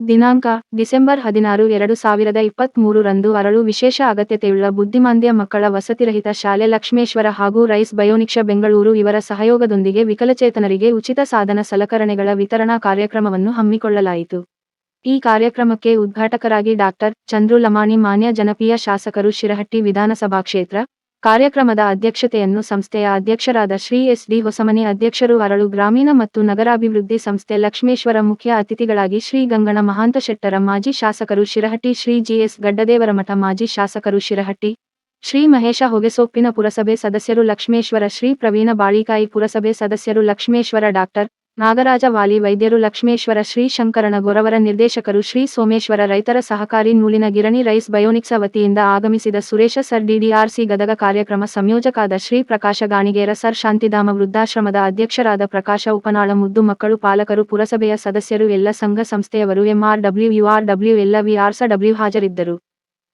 ದಿನಾಂಕ, ಡಿಸೆಂಬರ್ ಹದಿನಾರು, ಎರಡು ಸಾವಿರದ ಇಪ್ಪತ್ಮೂರು ರಂದು ಅರಳು ವಿಶೇಷ ಅಗತ್ಯತೆಯುಳ್ಳ ಬುದ್ಧಿಮಾಂದ್ಯ ಮಕ್ಕಳ ವಸತಿರಹಿತ ಶಾಲೆ ಲಕ್ಷ್ಮೇಶ್ವರ ಹಾಗೂ ರೈಸ್ ಬಯೋನಿಕ್ಷ ಬೆಂಗಳೂರು ಇವರ ಸಹಯೋಗದೊಂದಿಗೆ ವಿಕಲಚೇತನರಿಗೆ ಉಚಿತ ಸಾಧನ ಸಲಕರಣೆಗಳ ವಿತರಣಾ ಕಾರ್ಯಕ್ರಮವನ್ನು ಹಮ್ಮಿಕೊಳ್ಳಲಾಯಿತು. ಈ ಕಾರ್ಯಕ್ರಮಕ್ಕೆ ಉದ್ಘಾಟಕರಾಗಿ ಡಾಕ್ಟರ್ ಚಂದ್ರು ಲಮಾಣಿ ಮಾನ್ಯ ಜನಪ್ರಿಯ ಶಾಸಕರು ಶಿರಹಟ್ಟಿ ವಿಧಾನಸಭಾ ಕ್ಷೇತ್ರ ಕಾರ್ಯಕ್ರಮದ ಅಧ್ಯಕ್ಷತೆಯನ್ನು ಸಂಸ್ಥೆಯ ಅಧ್ಯಕ್ಷರಾದ ಶ್ರೀ ಎಸ್ ಡಿ ಹೊಸಮನೆ ಅಧ್ಯಕ್ಷರು ಅರಳು ಗ್ರಾಮೀಣ ಮತ್ತು ನಗರಾಭಿವೃದ್ಧಿ ಸಂಸ್ಥೆ ಲಕ್ಷ್ಮೇಶ್ವರ ಮುಖ್ಯ ಅತಿಥಿಗಳಾಗಿ ಶ್ರೀ ಗಂಗಣ ಮಹಾಂತ ಶೆಟ್ಟರ ಮಾಜಿ ಶಾಸಕರು ಶಿರಹಟ್ಟಿ ಶ್ರೀ ಜಿಎಸ್ ಗಡ್ಡದೇವರಮಠ ಮಾಜಿ ಶಾಸಕರು ಶಿರಹಟ್ಟಿ, ಶ್ರೀ ಮಹೇಶ ಹೊಗೆಸೊಪ್ಪಿನ ಪುರಸಭೆ ಸದಸ್ಯರು ಲಕ್ಷ್ಮೇಶ್ವರ, ಶ್ರೀ ಪ್ರವೀಣ ಬಾಳಿಕಾಯಿ ಪುರಸಭೆ ಸದಸ್ಯರು ಲಕ್ಷ್ಮೇಶ್ವರ ಡಾಕ್ಟರ್ ನಾಗರಾಜ ವಾಲಿ ವೈದ್ಯರು ಲಕ್ಷ್ಮೇಶ್ವರ, ಶ್ರೀ ಶಂಕರನ ಗೊರವರ ನಿರ್ದೇಶಕರು, ಶ್ರೀ ಸೋಮೇಶ್ವರ ರೈತರ ಸಹಕಾರಿ ನೂಲಿನ ಗಿರಣಿ ರೈಸ್ ಬಯೋನಿಕ್ಸ ವತಿಯಿಂದ ಆಗಮಿಸಿದ ಸುರೇಶ ಸರ್, ಡಿಡಿಆರ್ಸಿ ಗದಗ ಕಾರ್ಯಕ್ರಮ ಸಂಯೋಜಕಾದ ಶ್ರೀ ಪ್ರಕಾಶ ಗಾಣಿಗೇರ ಸರ್, ಶಾಂತಿಧಾಮ ವೃದ್ಧಾಶ್ರಮದ ಅಧ್ಯಕ್ಷರಾದ ಪ್ರಕಾಶ ಉಪನಾಳ, ಮುದ್ದು ಮಕ್ಕಳು, ಪಾಲಕರು, ಪುರಸಭೆಯ ಸದಸ್ಯರು, ಎಲ್ಲ ಸಂಘ ಸಂಸ್ಥೆಯವರು, ಎಂಆರ್ಡಬ್ಲ್ಯೂ ಯುಆರ್ಡಬ್ಲ್ಯೂ ಎಲ್ಲ ವಿಆರ್ಸ ಡಬ್ಲ್ಯೂ ಹಾಜರಿದ್ದರು.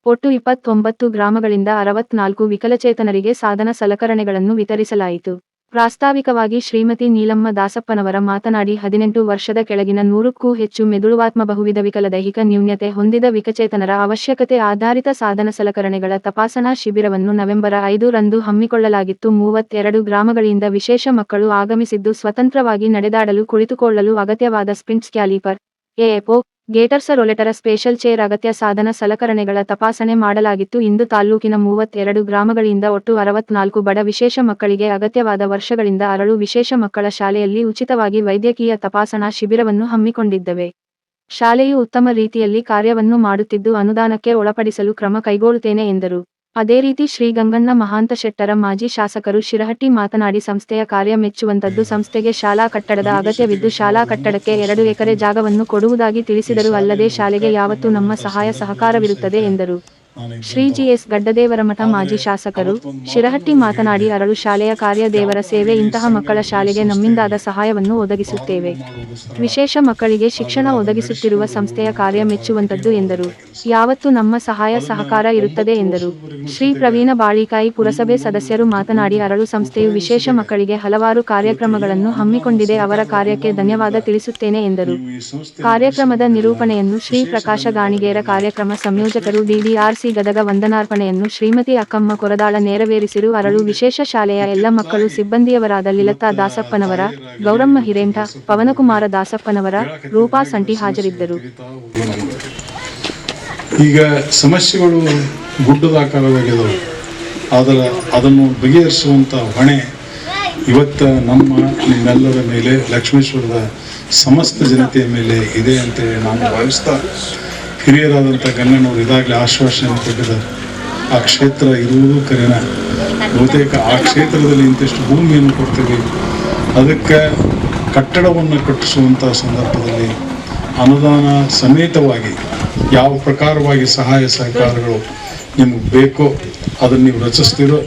ಒಟ್ಟು ಇಪ್ಪತ್ತೊಂಬತ್ತು ಗ್ರಾಮಗಳಿಂದ ಅರವತ್ನಾಲ್ಕು ವಿಕಲಚೇತನರಿಗೆ ಸಾಧನ ಸಲಕರಣೆಗಳನ್ನು ವಿತರಿಸಲಾಯಿತು. ಪ್ರಾಸ್ತಾವಿಕವಾಗಿ ಶ್ರೀಮತಿ ನೀಲಮ್ಮ ದಾಸಪ್ಪನವರ ಮಾತನಾಡಿ ಹದಿನೆಂಟು ವರ್ಷದ ಕೆಳಗಿನ ನೂರಕ್ಕೂ ಹೆಚ್ಚು ಮೆದುಳುವಾತ್ಮ ಬಹುವಿಧ ವಿಕಲ ದೈಹಿಕ ನ್ಯೂನ್ಯತೆ ಹೊಂದಿದ ವಿಕಚೇತನರ ಅವಶ್ಯಕತೆ ಆಧಾರಿತ ಸಾಧನ ಸಲಕರಣೆಗಳ ತಪಾಸಣಾ ಶಿಬಿರವನ್ನು ನವೆಂಬರ್ ಐದು ರಂದು ಹಮ್ಮಿಕೊಳ್ಳಲಾಗಿತ್ತು. ಮೂವತ್ತೆರಡು ಗ್ರಾಮಗಳಿಂದ ವಿಶೇಷ ಮಕ್ಕಳು ಆಗಮಿಸಿದ್ದು ಸ್ವತಂತ್ರವಾಗಿ ನಡೆದಾಡಲು ಕುಳಿತುಕೊಳ್ಳಲು ಅಗತ್ಯವಾದ splints caliper AFO gaiters rollator special chair ಅಗತ್ಯ ಸಾಧನ ಸಲಕರಣೆಗಳ ತಪಾಸಣೆ ಮಾಡಲಾಗಿತ್ತು. ಇಂದು ತಾಲ್ಲೂಕಿನ ಮೂವತ್ತೆರಡು ಗ್ರಾಮಗಳಿಂದ ಒಟ್ಟು ಅರವತ್ನಾಲ್ಕು ಬಡ ವಿಶೇಷ ಮಕ್ಕಳಿಗೆ ಅಗತ್ಯವಾದ ವರ್ಷಗಳಿಂದ ಅರಳು ವಿಶೇಷ ಮಕ್ಕಳ ಶಾಲೆಯಲ್ಲಿ ಉಚಿತವಾಗಿ ವೈದ್ಯಕೀಯ ತಪಾಸಣಾ ಶಿಬಿರವನ್ನು ಹಮ್ಮಿಕೊಂಡಿದ್ದವೆ. ಶಾಲೆಯು ಉತ್ತಮ ರೀತಿಯಲ್ಲಿ ಕಾರ್ಯವನ್ನು ಮಾಡುತ್ತಿದ್ದು, ಅನುದಾನಕ್ಕೆ ಒಳಪಡಿಸಲು ಕ್ರಮ ಕೈಗೊಳ್ಳುತ್ತೇನೆ ಎಂದರು. ಅದೇ ರೀತಿ ಶ್ರೀ ಗಂಗಣ್ಣ ಮಹಾಂತ ಶೆಟ್ಟರ ಮಾಜಿ ಶಾಸಕರು ಶಿರಹಟ್ಟಿ ಮಾತನಾಡಿ ಸಂಸ್ಥೆಯ ಕಾರ್ಯ ಮೆಚ್ಚುವಂತದ್ದು ಸಂಸ್ಥೆಗೆ ಶಾಲಾ ಕಟ್ಟಡದ ಅಗತ್ಯವಿದ್ದು ಶಾಲಾ ಕಟ್ಟಡಕ್ಕೆ ಎರಡು ಎಕರೆ ಜಾಗವನ್ನು ಕೊಡುವುದಾಗಿ ತಿಳಿಸಿದರು ಅಲ್ಲದೆ ಶಾಲೆಗೆ ಯಾವತ್ತೂ ನಮ್ಮ ಸಹಾಯ ಸಹಕಾರವಿರುತ್ತದೆ ಎಂದರು. ಶ್ರೀ ಜಿಎಸ್ ಗಡ್ಡದೇವರಮಠ ಮಾಜಿ ಶಾಸಕರು. ಶಿರಹಟ್ಟಿ ಮಾತನಾಡಿ ಅರಳು ಶಾಲೆಯ ಕಾರ್ಯ ದೇವರ ಸೇವೆ ಇಂತಹ ಮಕ್ಕಳ ಶಾಲೆಗೆ ನಮ್ಮಿಂದಾದ ಸಹಾಯವನ್ನು ಒದಗಿಸುತ್ತೇವೆ. ವಿಶೇಷ ಮಕ್ಕಳಿಗೆ ಶಿಕ್ಷಣ ಒದಗಿಸುತ್ತಿರುವ ಸಂಸ್ಥೆಯ ಕಾರ್ಯ ಮೆಚ್ಚುವಂತದ್ದು ಎಂದರು. ಯಾವತ್ತು ನಮ್ಮ ಸಹಾಯ ಸಹಕಾರ ಇರುತ್ತದೆ ಎಂದರು. ಶ್ರೀ ಪ್ರವೀಣ ಬಾಳಿಕಾಯಿ ಪುರಸಭೆ ಸದಸ್ಯರು ಮಾತನಾಡಿ ಅರಳು ಸಂಸ್ಥೆಯು ವಿಶೇಷ ಮಕ್ಕಳಿಗೆ ಹಲವಾರು ಕಾರ್ಯಕ್ರಮಗಳನ್ನು ಹಮ್ಮಿಕೊಂಡಿದೆ. ಅವರ ಕಾರ್ಯಕ್ಕೆ ಧನ್ಯವಾದ ತಿಳಿಸುತ್ತೇನೆ ಎಂದರು. ಕಾರ್ಯಕ್ರಮದ ನಿರೂಪಣೆಯನ್ನು ಶ್ರೀ ಪ್ರಕಾಶ ಗಾಣಿಗೇರ ಕಾರ್ಯಕ್ರಮ ಸಂಯೋಜಕರು ಡಿಡಿಆರ್ಸಿ ಗದಗ ವಂದನಾರ್ಪಣೆಯನ್ನು ಶ್ರೀಮತಿ ಅಕ್ಕಮ್ಮ ಕೊರದಾಳ ನೆರವೇರಿಸಿರು. ಅರಳು ವಿಶೇಷ ಶಾಲೆಯ ಎಲ್ಲ ಮಕ್ಕಳು ಸಿಬ್ಬಂದಿಯವರಾದ ಲಿಲತಾ ದಾಸಪ್ಪನವರ, ಗೌರಮ್ಮ ಹಿರೇಂಠ, ಪವನಕುಮಾರ ದಾಸಪ್ಪನವರ ರೂಪಾ ಸಂಟಿ ಹಾಜರಿದ್ದರು. ಈಗ ಸಮಸ್ಯೆಗಳು ಗುಡ್ಡದಾಕಾರವಾಗಿದ್ದಾವೆ ಆದರೆ ಅದನ್ನು ಬಗೆಹರಿಸುವಂಥ ಹೊಣೆ ಇವತ್ತ ನಮ್ಮ ನಿಮ್ಮೆಲ್ಲರ ಮೇಲೆ ಲಕ್ಷ್ಮೇಶ್ವರದ ಸಮಸ್ತ ಜನತೆಯ ಮೇಲೆ ಇದೆ ಅಂತೇಳಿ ನಾನು ಭಾವಿಸ್ತಾ ಹಿರಿಯರಾದಂಥ ಗಣ್ಯನವರು ಇದಾಗಲೇ ಆಶ್ವಾಸನೆ ಕೊಟ್ಟಿದ್ದಾರೆ ಆ ಕ್ಷೇತ್ರ ಇರುವುದು ಕರೆನ. ಬಹುತೇಕ ಆ ಕ್ಷೇತ್ರದಲ್ಲಿ ಇಂತಿಷ್ಟು ಭೂಮಿಯನ್ನು ಕೊಡ್ತೀವಿ. ಅದಕ್ಕೆ ಕಟ್ಟಡವನ್ನು ಕಟ್ಟಿಸುವಂಥ ಸಂದರ್ಭದಲ್ಲಿ ಅನುದಾನ ಸಮೇತವಾಗಿ ಯಾವ ಪ್ರಕಾರವಾಗಿ ಸಹಾಯ ಸಹಕಾರಗಳು ನಿಮಗೆ ಬೇಕೋ ಅದನ್ನು ನೀವು ರಚಿಸ್ತೀರೋ